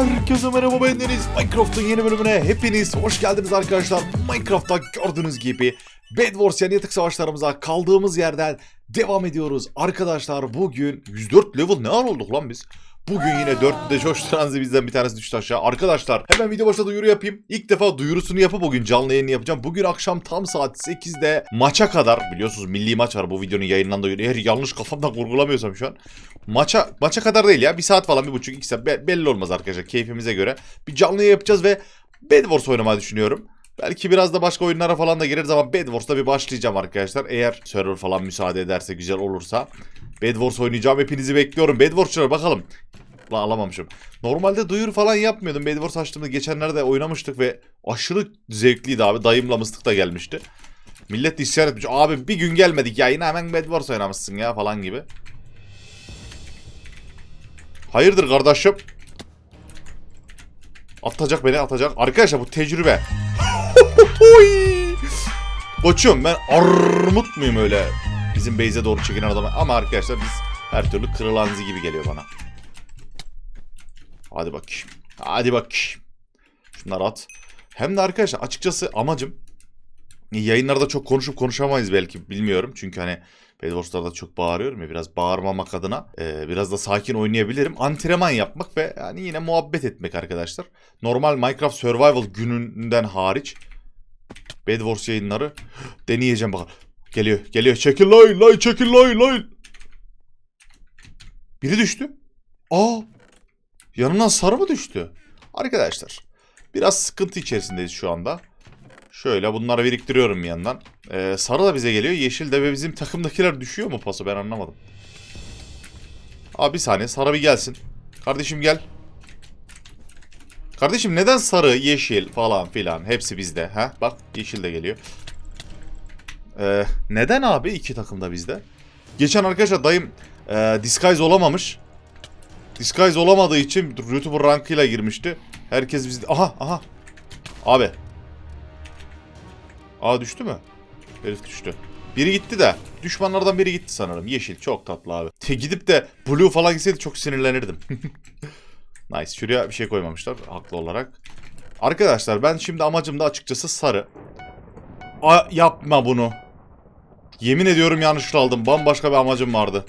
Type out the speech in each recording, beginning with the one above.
Herkese merhaba ben. Minecraft'ın yeni bölümüne hepiniz hoş geldiniz arkadaşlar. Minecraft'ta gördüğünüz gibi Bed Wars yani yatık savaşlarımıza kaldığımız yerden devam ediyoruz. Arkadaşlar bugün 104 level ne an olduk lan biz? Bugün yine 4'te coşturan bizden bir tanesi düştü aşağı. Arkadaşlar hemen video başta duyuru yapayım. İlk defa duyurusunu yapıp bugün canlı yayını yapacağım. Bugün akşam tam saat 8'de maça kadar biliyorsunuz milli maç var bu videonun yayınlandığı Eğer yanlış kafamdan kurgulamıyorsam şu an. Maça maça kadar değil ya. Bir saat falan bir buçuk iki saat Be- belli olmaz arkadaşlar keyfimize göre. Bir canlı yapacağız ve Bed Wars oynamayı düşünüyorum. Belki biraz da başka oyunlara falan da gireriz ama Bed Wars'ta bir başlayacağım arkadaşlar. Eğer server falan müsaade ederse güzel olursa. Bed Wars oynayacağım. Hepinizi bekliyorum. Bed Wars'çılar bakalım. La alamamışım. Normalde duyuru falan yapmıyordum. Bed Wars açtığımda geçenlerde oynamıştık ve aşırı zevkliydi abi. Dayımla mıstık da gelmişti. Millet de isyan etmiş. Abi bir gün gelmedik ya yine hemen Bed Wars oynamışsın ya falan gibi. Hayırdır kardeşim? Atacak beni atacak. Arkadaşlar bu tecrübe. Koçum ben armut muyum öyle? Bizim base'e doğru çekilen adama. Ama arkadaşlar biz her türlü kırılanzi gibi geliyor bana. Hadi bakayım. Hadi bakayım. Şunları at. Hem de arkadaşlar açıkçası amacım yayınlarda çok konuşup konuşamayız belki bilmiyorum. Çünkü hani Bedwars'larda çok bağırıyorum ya biraz bağırmamak adına e, biraz da sakin oynayabilirim. Antrenman yapmak ve yani yine muhabbet etmek arkadaşlar. Normal Minecraft Survival gününden hariç Bedwars yayınları deneyeceğim bakalım. Geliyor geliyor çekil lay lay çekil lay lay. Biri düştü. Aa yanından sarı mı düştü? Arkadaşlar biraz sıkıntı içerisindeyiz şu anda. Şöyle bunları biriktiriyorum bir yandan. Ee, sarı da bize geliyor. Yeşil de ve bizim takımdakiler düşüyor mu pası ben anlamadım. Abi bir saniye sarı bir gelsin. Kardeşim gel. Kardeşim neden sarı, yeşil falan filan hepsi bizde ha? Bak yeşil de geliyor. Ee, neden abi iki takım da bizde? Geçen arkadaşlar dayım e, disguise olamamış. Disguise olamadığı için YouTuber rankıyla girmişti. Herkes bizde. Aha aha. Abi Aa düştü mü? Herif düştü. Biri gitti de. Düşmanlardan biri gitti sanırım. Yeşil. Çok tatlı abi. Te gidip de blue falan gitseydi çok sinirlenirdim. nice. Şuraya bir şey koymamışlar. Haklı olarak. Arkadaşlar ben şimdi amacım da açıkçası sarı. A yapma bunu. Yemin ediyorum yanlışlıkla aldım. Bambaşka bir amacım vardı.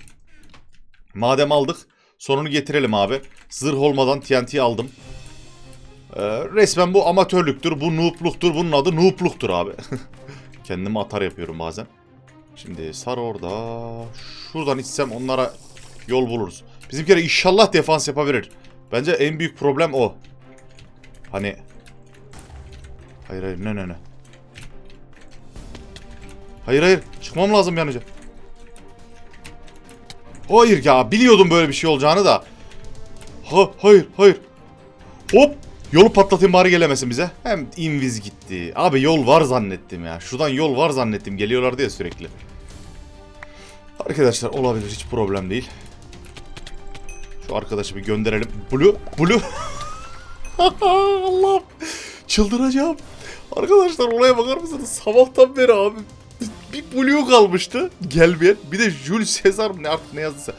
Madem aldık sonunu getirelim abi. Zırh olmadan TNT aldım. Ee, resmen bu amatörlüktür, bu noobluktur, bunun adı noobluktur abi. Kendimi atar yapıyorum bazen. Şimdi sar orada. Şuradan içsem onlara yol buluruz. Bizimkiler inşallah defans yapabilir. Bence en büyük problem o. Hani... Hayır hayır ne ne ne. Hayır hayır çıkmam lazım önce. Hayır ya biliyordum böyle bir şey olacağını da. Ha, hayır hayır. Hop Yolu patlatayım bari gelemesin bize. Hem inviz gitti. Abi yol var zannettim ya. Şuradan yol var zannettim. Geliyorlar diye sürekli. Arkadaşlar olabilir. Hiç problem değil. Şu arkadaşı bir gönderelim. Blue. Blue. Allah'ım. Çıldıracağım. Arkadaşlar olaya bakar mısınız? Sabahtan beri abi. Bir blue kalmıştı. Gelmeyen. Bir de Jules Caesar ne artık ne yazdıysa.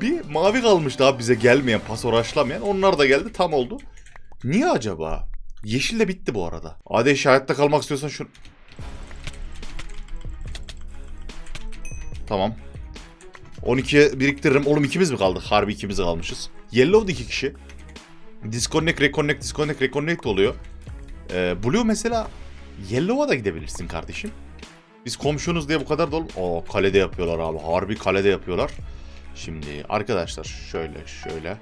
Bir mavi kalmıştı abi bize gelmeyen, pas uğraşlamayan. Onlar da geldi. Tam oldu. Niye acaba? Yeşil de bitti bu arada. Adeş hayatta kalmak istiyorsan şu... Tamam. 12'ye biriktiririm. Oğlum ikimiz mi kaldık? Harbi ikimiz kalmışız. Yellow iki kişi. Disconnect, reconnect, disconnect, reconnect oluyor. Ee, Blue mesela Yellow'a da gidebilirsin kardeşim. Biz komşunuz diye bu kadar dolu. Oo kalede yapıyorlar abi. Harbi kalede yapıyorlar. Şimdi arkadaşlar şöyle şöyle.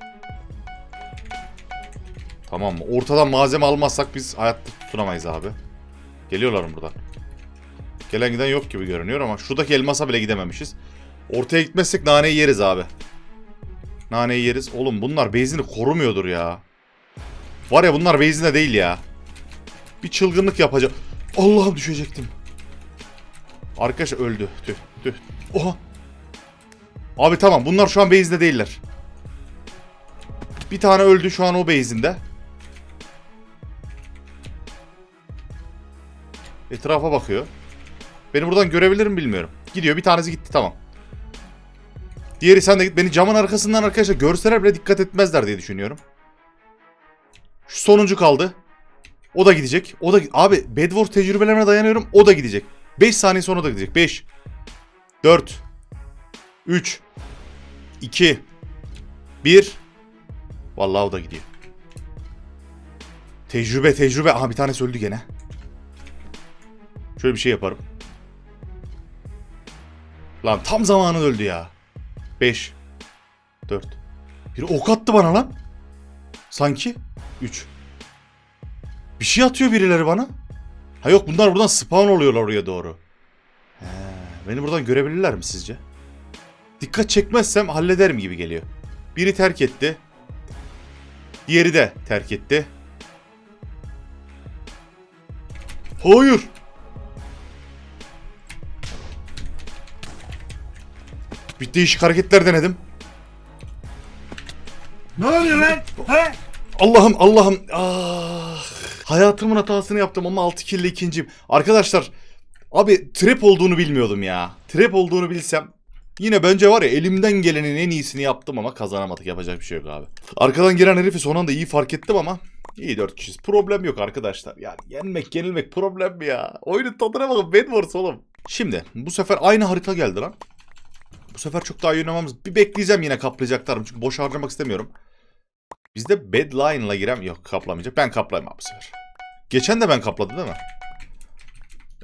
Tamam mı? Ortadan malzeme almazsak biz hayatta tutunamayız abi. Geliyorlar mı buradan? Gelen giden yok gibi görünüyor ama şuradaki elmasa bile gidememişiz. Ortaya gitmezsek naneyi yeriz abi. Naneyi yeriz. Oğlum bunlar base'ini korumuyordur ya. Var ya bunlar base'inde değil ya. Bir çılgınlık yapacak. Allah'ım düşecektim. Arkadaş öldü. Tüh tüh. Oha. Abi tamam bunlar şu an base'de değiller. Bir tane öldü şu an o base'inde. Etrafa bakıyor. Beni buradan görebilir mi bilmiyorum. Gidiyor bir tanesi gitti tamam. Diğeri sen de git. Beni camın arkasından arkadaşlar görseler bile dikkat etmezler diye düşünüyorum. Şu sonuncu kaldı. O da gidecek. O da abi Bedwars tecrübelerine dayanıyorum. O da gidecek. 5 saniye sonra da gidecek. 5 4 3 2 1 Vallahi o da gidiyor. Tecrübe tecrübe. Aha bir tanesi öldü gene. Şöyle bir şey yaparım. Lan tam zamanı öldü ya. 5 4 Bir ok attı bana lan. Sanki 3 Bir şey atıyor birileri bana. Ha yok bunlar buradan spawn oluyorlar oraya doğru. He, beni buradan görebilirler mi sizce? Dikkat çekmezsem hallederim gibi geliyor. Biri terk etti. Diğeri de terk etti. Hayır. Bir değişik hareketler denedim. Ne oluyor lan? He? Allah'ım Allah'ım. Ah. Hayatımın hatasını yaptım ama 6 kill ile ikinciyim. Arkadaşlar abi trap olduğunu bilmiyordum ya. Trap olduğunu bilsem yine bence var ya elimden gelenin en iyisini yaptım ama kazanamadık. Yapacak bir şey yok abi. Arkadan gelen herifi son anda iyi fark ettim ama iyi 4 kişiyiz. Problem yok arkadaşlar. Yani yenmek yenilmek problem mi ya? Oyunun tadına bakın Bedwars oğlum. Şimdi bu sefer aynı harita geldi lan. Bu sefer çok daha iyi oynamamız. Bir bekleyeceğim yine kaplayacaklarım çünkü boş harcamak istemiyorum. Bizde Badline'la girem yok kaplamayacak. Ben kaplayayım abi bu sefer. Geçen de ben kapladım değil mi?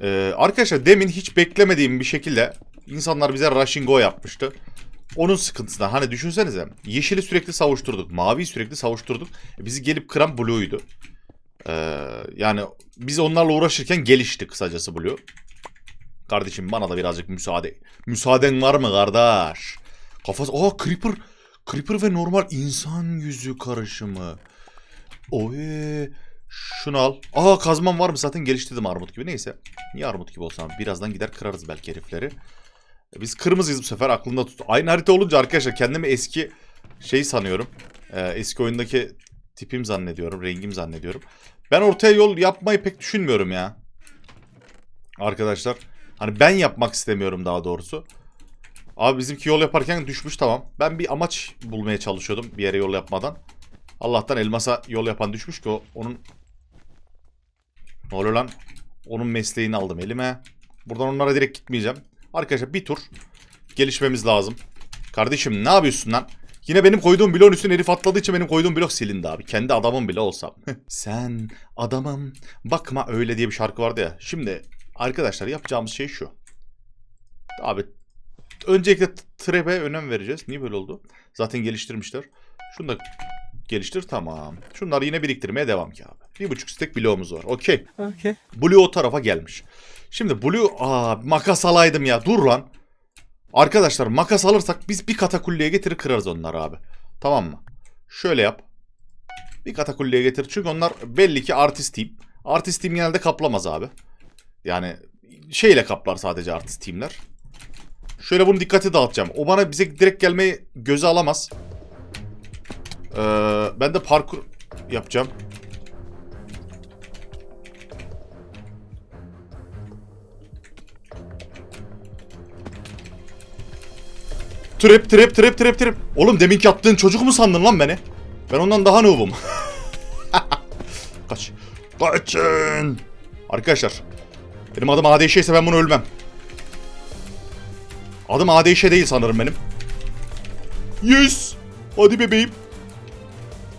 Ee, arkadaşlar demin hiç beklemediğim bir şekilde insanlar bize rushing go yapmıştı. Onun sıkıntısından hani düşünsenize yeşili sürekli savuşturduk. Maviyi sürekli savuşturduk. E, bizi gelip kıran Blue'ydu. Ee, yani biz onlarla uğraşırken gelişti kısacası Blue. Kardeşim bana da birazcık müsaade. Müsaaden var mı kardeş? Kafası... Aa Creeper... Creeper ve normal insan yüzü karışımı. Oy. Şunu al. Aa kazmam var mı zaten geliştirdim armut gibi. Neyse. Niye armut gibi olsam? Birazdan gider kırarız belki herifleri. E, Biz kırmızıyız bu sefer aklında tut. Aynı harita olunca arkadaşlar kendimi eski şey sanıyorum. Ee, eski oyundaki tipim zannediyorum. Rengim zannediyorum. Ben ortaya yol yapmayı pek düşünmüyorum ya. Arkadaşlar. Hani ben yapmak istemiyorum daha doğrusu. Abi bizimki yol yaparken düşmüş tamam. Ben bir amaç bulmaya çalışıyordum bir yere yol yapmadan. Allah'tan elmasa yol yapan düşmüş ki o onun... Ne oluyor lan? Onun mesleğini aldım elime. Buradan onlara direkt gitmeyeceğim. Arkadaşlar bir tur gelişmemiz lazım. Kardeşim ne yapıyorsun lan? Yine benim koyduğum bloğun üstüne herif atladığı için benim koyduğum blok silindi abi. Kendi adamım bile olsam. Sen adamım bakma öyle diye bir şarkı vardı ya. Şimdi arkadaşlar yapacağımız şey şu. Abi öncelikle trap'e önem vereceğiz. Niye böyle oldu? Zaten geliştirmişler. Şunu da geliştir tamam. Şunları yine biriktirmeye devam ki abi. Bir buçuk stack bloğumuz var. Okey. Okey. Blue o tarafa gelmiş. Şimdi Blue aa makas alaydım ya. Dur lan. Arkadaşlar makas alırsak biz bir katakulleye getirir kırarız onları abi. Tamam mı? Şöyle yap. Bir katakulleye getir. Çünkü onlar belli ki artist team. Artist team genelde kaplamaz abi. Yani şeyle kaplar sadece artist teamler. Şöyle bunu dikkati dağıtacağım. O bana bize direkt gelmeyi göze alamaz. Ee, ben de parkur yapacağım. Trip trip trip trip trip. Oğlum deminki attığın çocuk mu sandın lan beni? Ben ondan daha noob'um. Kaç. Kaçın. Arkadaşlar. Benim adım ADŞ ise ben bunu ölmem. Adım ADŞ değil sanırım benim. Yes. Hadi bebeğim.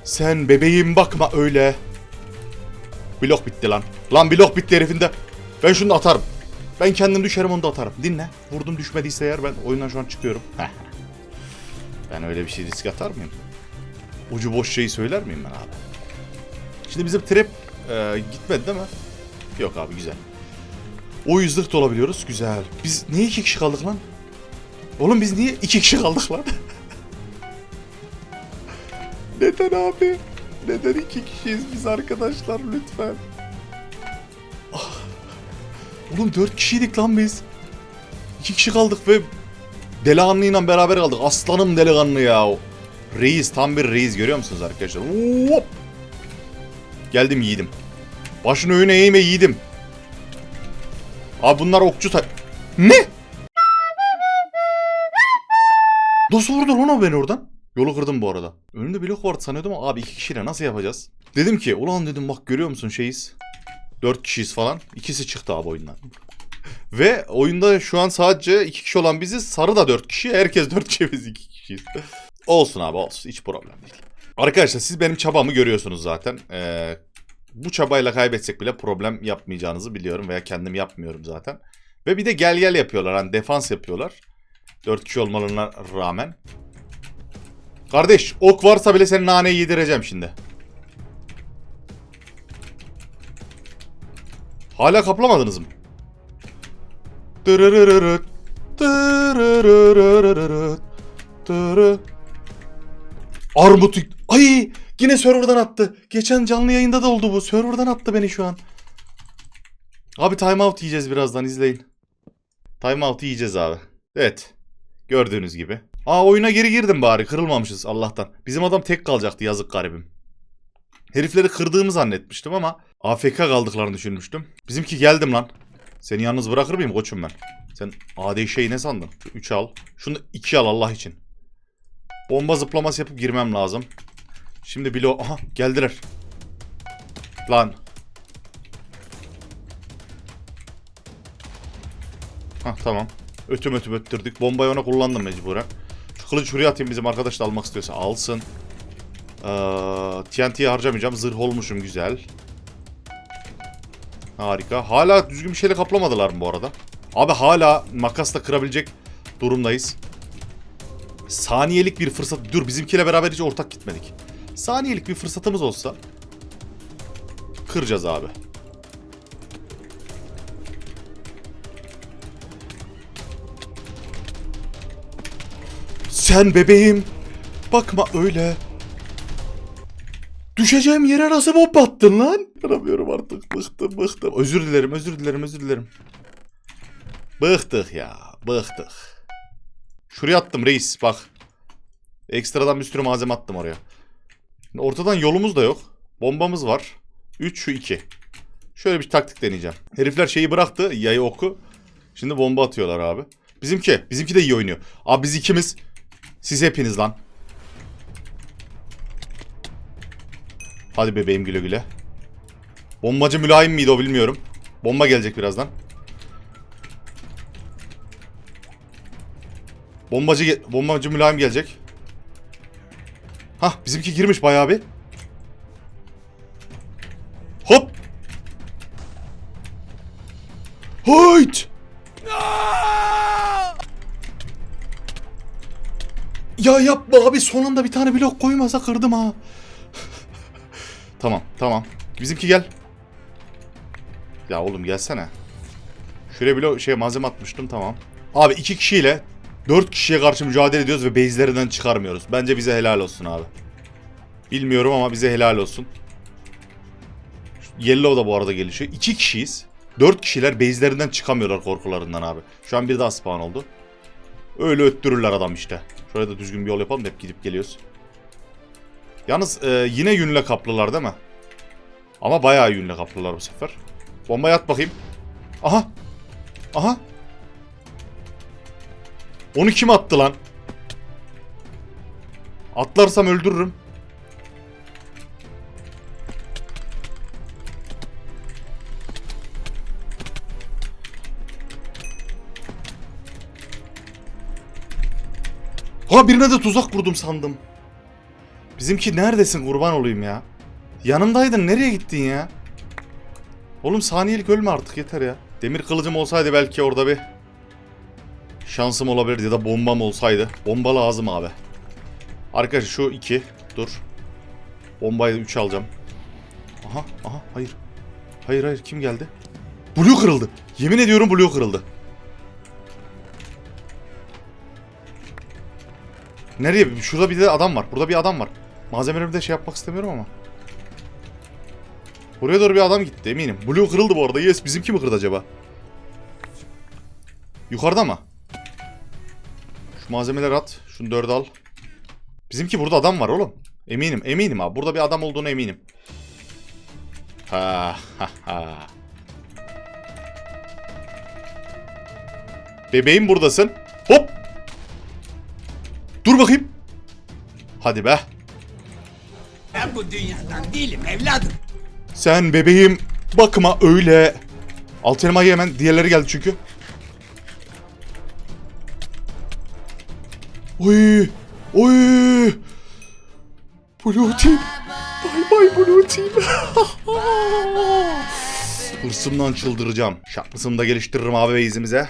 Sen bebeğim bakma öyle. Blok bitti lan. Lan blok bitti herifinde. Ben şunu da atarım. Ben kendim düşerim onu da atarım. Dinle. Vurdum düşmediyse eğer ben oyundan şu an çıkıyorum. ben öyle bir şey risk atar mıyım? Ucu boş şeyi söyler miyim ben abi? Şimdi bizim trap e, gitmedi değil mi? Yok abi güzel. O yüzlük de olabiliyoruz. Güzel. Biz niye iki kişi kaldık lan? Oğlum biz niye iki kişi kaldık lan? Neden abi? Neden iki kişiyiz biz arkadaşlar lütfen? Ah. Oğlum dört kişiydik lan biz. İki kişi kaldık ve delikanlıyla beraber kaldık. Aslanım delikanlı ya. Reis tam bir reis görüyor musunuz arkadaşlar? Hop. Geldim yiğidim. Başını öne eğme yiğidim. Abi bunlar okçu ta... Ne? Nasıl vurdu lan beni oradan? Yolu kırdım bu arada. Önümde blok vardı sanıyordum ama abi iki kişiyle nasıl yapacağız? Dedim ki ulan dedim bak görüyor musun şeyiz. 4 kişiyiz falan. İkisi çıktı abi oyundan. Ve oyunda şu an sadece 2 kişi olan biziz. Sarı da 4 kişi. Herkes 4 kişi biz 2 kişiyiz. olsun abi olsun. Hiç problem değil. Arkadaşlar siz benim çabamı görüyorsunuz zaten. Ee, bu çabayla kaybetsek bile problem yapmayacağınızı biliyorum. Veya kendim yapmıyorum zaten. Ve bir de gel gel yapıyorlar. Hani defans yapıyorlar. 4 kişi olmalarına rağmen. Kardeş ok varsa bile senin naneyi yedireceğim şimdi. Hala kaplamadınız mı? Dırırırırıt, dırırırırırıt, dırı. Armut... Ay! Yine serverdan attı. Geçen canlı yayında da oldu bu. Serverdan attı beni şu an. Abi timeout yiyeceğiz birazdan izleyin. Timeout yiyeceğiz abi. Evet. Gördüğünüz gibi. Aa oyuna geri girdim bari. Kırılmamışız Allah'tan. Bizim adam tek kalacaktı yazık garibim. Herifleri kırdığımı zannetmiştim ama AFK kaldıklarını düşünmüştüm. Bizimki geldim lan. Seni yalnız bırakır mıyım koçum ben? Sen adi şeyi ne sandın? 3 al. Şunu 2 al Allah için. Bomba zıplaması yapıp girmem lazım. Şimdi bilo... Aha geldiler. Lan. Hah tamam. Ötüm ötüm öttürdük. Bombayı ona kullandım mecburen. Şu kılıç şuraya atayım bizim arkadaş da almak istiyorsa alsın. Ee, TNT'yi harcamayacağım. Zırh olmuşum güzel. Harika. Hala düzgün bir şeyle kaplamadılar mı bu arada? Abi hala makasla kırabilecek durumdayız. Saniyelik bir fırsat. Dur bizimkiyle beraber hiç ortak gitmedik. Saniyelik bir fırsatımız olsa kıracağız abi. Sen bebeğim. Bakma öyle. Düşeceğim yere nasıl bomba attın lan? Yaramıyorum artık. Bıktım bıktım. Özür dilerim özür dilerim özür dilerim. Bıktık ya. Bıktık. Şuraya attım reis bak. Ekstradan bir sürü malzeme attım oraya. Ortadan yolumuz da yok. Bombamız var. 3 şu 2. Şöyle bir taktik deneyeceğim. Herifler şeyi bıraktı. Yayı oku. Şimdi bomba atıyorlar abi. Bizimki. Bizimki de iyi oynuyor. Abi biz ikimiz. Siz hepiniz lan. Hadi bebeğim güle güle. Bombacı mülayim miydi o bilmiyorum. Bomba gelecek birazdan. Bombacı bombacı mülayim gelecek. Hah bizimki girmiş bayağı bir. Hop. Hayt. Ya yapma abi son anda bir tane blok koymasa kırdım ha. tamam tamam. Bizimki gel. Ya oğlum gelsene. Şuraya bile şey malzeme atmıştım tamam. Abi iki kişiyle dört kişiye karşı mücadele ediyoruz ve base'lerinden çıkarmıyoruz. Bence bize helal olsun abi. Bilmiyorum ama bize helal olsun. Yellow da bu arada gelişiyor. İki kişiyiz. Dört kişiler base'lerinden çıkamıyorlar korkularından abi. Şu an bir daha spawn oldu. Öyle öttürürler adam işte. Şöyle de düzgün bir yol yapalım da hep gidip geliyoruz. Yalnız e, yine yünle kaplılar değil mi? Ama bayağı yünle kaplılar bu sefer. Bombayı at bakayım. Aha. Aha. Onu kim attı lan? Atlarsam öldürürüm. Ha birine de tuzak kurdum sandım. Bizimki neredesin kurban olayım ya. Yanımdaydın nereye gittin ya? Oğlum saniyelik ölme artık yeter ya. Demir kılıcım olsaydı belki orada bir şansım olabilirdi ya da bombam olsaydı. Bomba lazım abi. Arkadaşlar şu iki. Dur. Bombayı 3 alacağım. Aha aha hayır. Hayır hayır kim geldi? Blue kırıldı. Yemin ediyorum Blue kırıldı. Nereye? Şurada bir de adam var. Burada bir adam var. Malzemelerimi de şey yapmak istemiyorum ama. Buraya doğru bir adam gitti eminim. Blue kırıldı bu arada. Yes bizimki mi kırdı acaba? Yukarıda mı? Şu malzemeleri at. Şunu dörde al. Bizimki burada adam var oğlum. Eminim eminim abi. Burada bir adam olduğuna eminim. Ha ha ha. Bebeğim buradasın. Hop. Dur bakayım. Hadi be. Ben bu dünyadan değilim evladım. Sen bebeğim bakma öyle. Alt elmayı hemen diğerleri geldi çünkü. Oy! Oy! Blue Team. Bay bay Blue Team. Hırsımdan çıldıracağım. Şartlısını da geliştiririm abi izimize.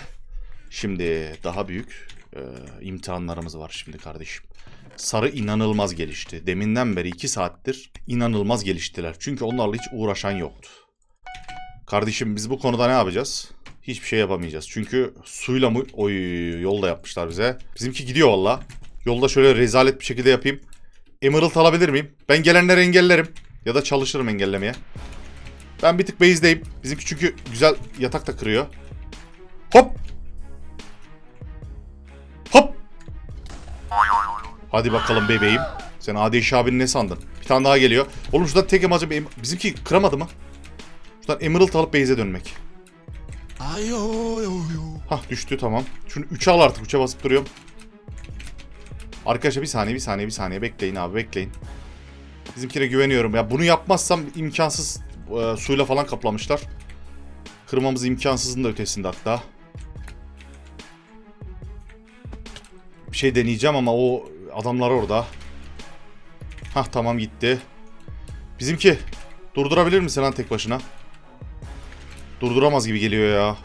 Şimdi daha büyük e, imtihanlarımız var şimdi kardeşim. Sarı inanılmaz gelişti. Deminden beri 2 saattir inanılmaz geliştiler. Çünkü onlarla hiç uğraşan yoktu. Kardeşim biz bu konuda ne yapacağız? Hiçbir şey yapamayacağız. Çünkü suyla mı... Oy yolda yapmışlar bize. Bizimki gidiyor valla. Yolda şöyle rezalet bir şekilde yapayım. Emerald alabilir miyim? Ben gelenleri engellerim. Ya da çalışırım engellemeye. Ben bir tık base'deyim. Bizimki çünkü güzel yatak da kırıyor. Hop! Hop! Hadi bakalım bebeğim. Sen Adi abinin ne sandın? Bir tane daha geliyor. Oğlum şuradan tek amacım bizimki kıramadı mı? Şuradan Emerald alıp base'e dönmek. Hah düştü tamam. Şunu 3'e al artık 3'e basıp duruyorum. Arkadaşlar bir saniye bir saniye bir saniye bekleyin abi bekleyin. Bizimkine güveniyorum ya bunu yapmazsam imkansız e, suyla falan kaplamışlar. Kırmamız imkansızın da ötesinde hatta. Bir şey deneyeceğim ama o adamlar orada. Hah tamam gitti. Bizimki durdurabilir misin lan tek başına? Durduramaz gibi geliyor ya.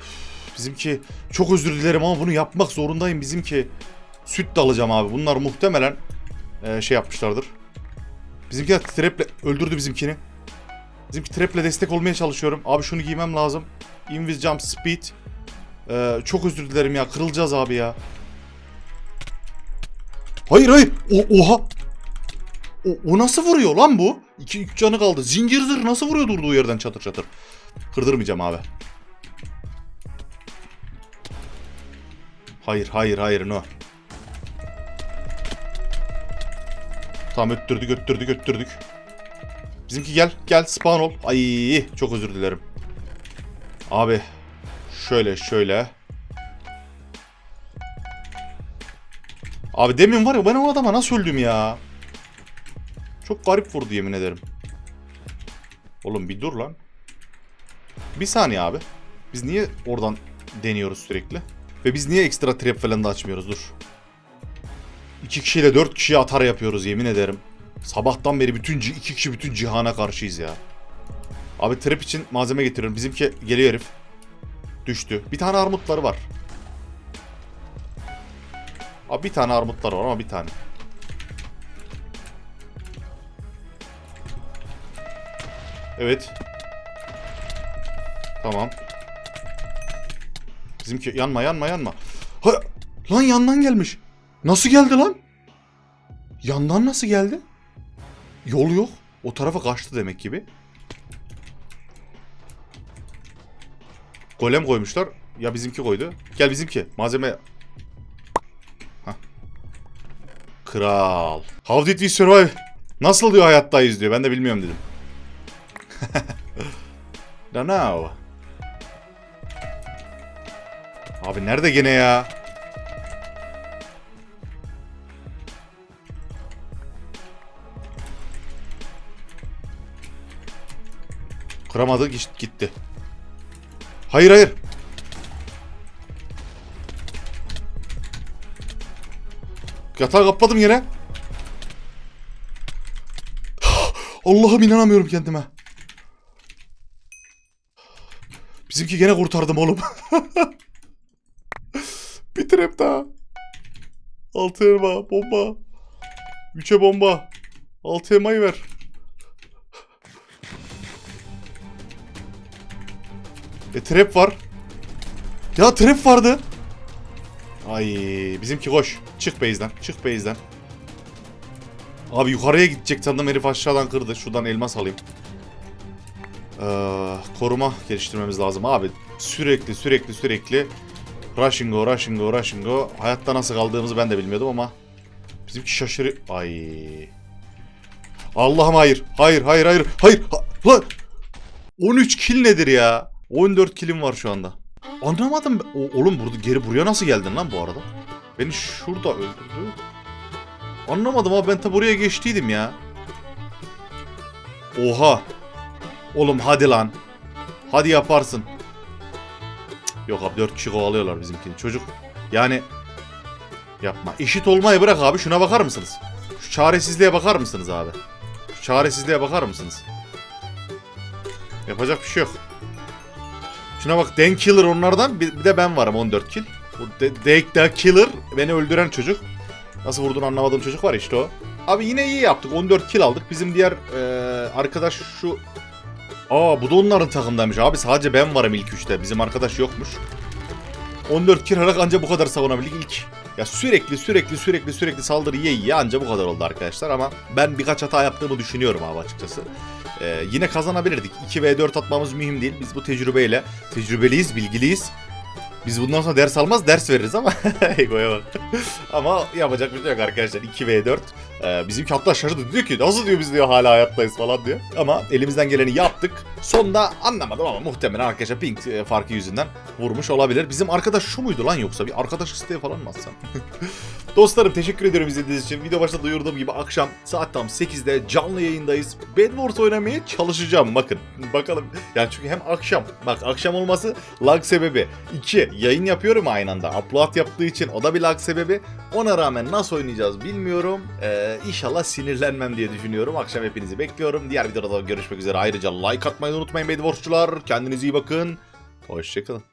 Bizimki çok özür dilerim ama bunu yapmak zorundayım bizimki. Süt de alacağım abi. Bunlar muhtemelen e, şey yapmışlardır. Bizimki de traple öldürdü bizimkini. Bizimki traple destek olmaya çalışıyorum. Abi şunu giymem lazım. Invis Jump Speed. E, çok özür dilerim ya. Kırılacağız abi ya. Hayır hayır. O, oha. O, o nasıl vuruyor lan bu? İki, iki canı kaldı. Zincir zırh nasıl vuruyor durduğu yerden çatır çatır. Kırdırmayacağım abi. Hayır hayır hayır no. Tamam öttürdük öttürdük öttürdük. Bizimki gel gel spawn ol. Ay çok özür dilerim. Abi şöyle şöyle. Abi demin var ya ben o adama nasıl öldüm ya? Çok garip vurdu yemin ederim. Oğlum bir dur lan. Bir saniye abi. Biz niye oradan deniyoruz sürekli? Ve biz niye ekstra trap falan da açmıyoruz? Dur. İki kişiyle dört kişiye atar yapıyoruz yemin ederim. Sabahtan beri bütün iki kişi bütün cihana karşıyız ya. Abi trap için malzeme getiriyorum. Bizimki geliyor herif. Düştü. Bir tane armutları var. Abi bir tane armutlar var ama bir tane. Evet. Tamam. Bizimki yanma yanma yanma. Ha, lan yandan gelmiş. Nasıl geldi lan? Yandan nasıl geldi? Yol yok. O tarafa kaçtı demek gibi. Golem koymuşlar. Ya bizimki koydu. Gel bizimki. Malzeme... Hah. Kral. How did we survive? Nasıl diyor hayattayız diyor. Ben de bilmiyorum dedim. Don't know. Abi nerede gene ya? Kıramadı gitti. Hayır hayır. Yatağı kapladım yine. Allah'ım inanamıyorum kendime. Bizimki gene kurtardım oğlum. Trap daha. Altı elma, bomba. Üçe bomba. Altı elmayı ver. E trap var. Ya trap vardı. Ay bizimki koş. Çık base'den. Çık base'den. Abi yukarıya gidecek sandım herif aşağıdan kırdı. Şuradan elmas alayım. Ee, koruma geliştirmemiz lazım abi. Sürekli sürekli sürekli rushing go rushing go rushing go. Hayatta nasıl kaldığımızı ben de bilmiyordum ama bizimki şaşırı... Ay. Allah'ım hayır. Hayır hayır hayır. Hayır. Ha, lan. 13 kill nedir ya? 14 killim var şu anda. Anlamadım. O, oğlum burada geri buraya nasıl geldin lan bu arada? Beni şurada öldürdü. Anlamadım abi ben ta buraya geçtiydim ya. Oha. Oğlum hadi lan. Hadi yaparsın. Yok abi 4 kişi kovalıyorlar bizimkini. Çocuk yani yapma. Eşit olmayı bırak abi. Şuna bakar mısınız? Şu çaresizliğe bakar mısınız abi? Şu çaresizliğe bakar mısınız? Yapacak bir şey yok. Şuna bak Den Killer onlardan bir, de ben varım 14 kill. Bu Dek the Killer beni öldüren çocuk. Nasıl vurduğunu anlamadığım çocuk var işte o. Abi yine iyi yaptık. 14 kill aldık. Bizim diğer eee, arkadaş şu... Aa bu da onların takımdaymış. Abi sadece ben varım ilk üçte. Bizim arkadaş yokmuş. 14 kill alarak anca bu kadar savunabildik ilk. Ya sürekli sürekli sürekli sürekli saldırı yiye yiye anca bu kadar oldu arkadaşlar ama ben birkaç hata yaptığımı düşünüyorum abi açıkçası. Ee, yine kazanabilirdik. 2v4 atmamız mühim değil. Biz bu tecrübeyle tecrübeliyiz, bilgiliyiz. Biz bundan sonra ders almaz, ders veririz ama egoya bak. ama yapacak bir şey yok arkadaşlar. 2v4. Ee, bizimki hatta şaşırdı. Diyor ki nasıl diyor biz diyor hala hayattayız falan diyor. Ama elimizden geleni yaptık. Sonda anlamadım ama muhtemelen arkadaşlar ping e, farkı yüzünden vurmuş olabilir. Bizim arkadaş şu muydu lan yoksa? Bir arkadaş isteği falan mı atsam? Dostlarım teşekkür ediyorum izlediğiniz için. Video başta duyurduğum gibi akşam saat tam 8'de canlı yayındayız. Bed Wars oynamaya çalışacağım bakın. Bakalım. Yani çünkü hem akşam. Bak akşam olması lag sebebi. 2. Yayın yapıyorum aynı anda. Upload yaptığı için o da bir lag sebebi. Ona rağmen nasıl oynayacağız bilmiyorum. Ee, inşallah sinirlenmem diye düşünüyorum. Akşam hepinizi bekliyorum. Diğer videoda da görüşmek üzere. Ayrıca like atmayı unutmayın Bed Wars'çular. Kendinize iyi bakın. Hoşçakalın.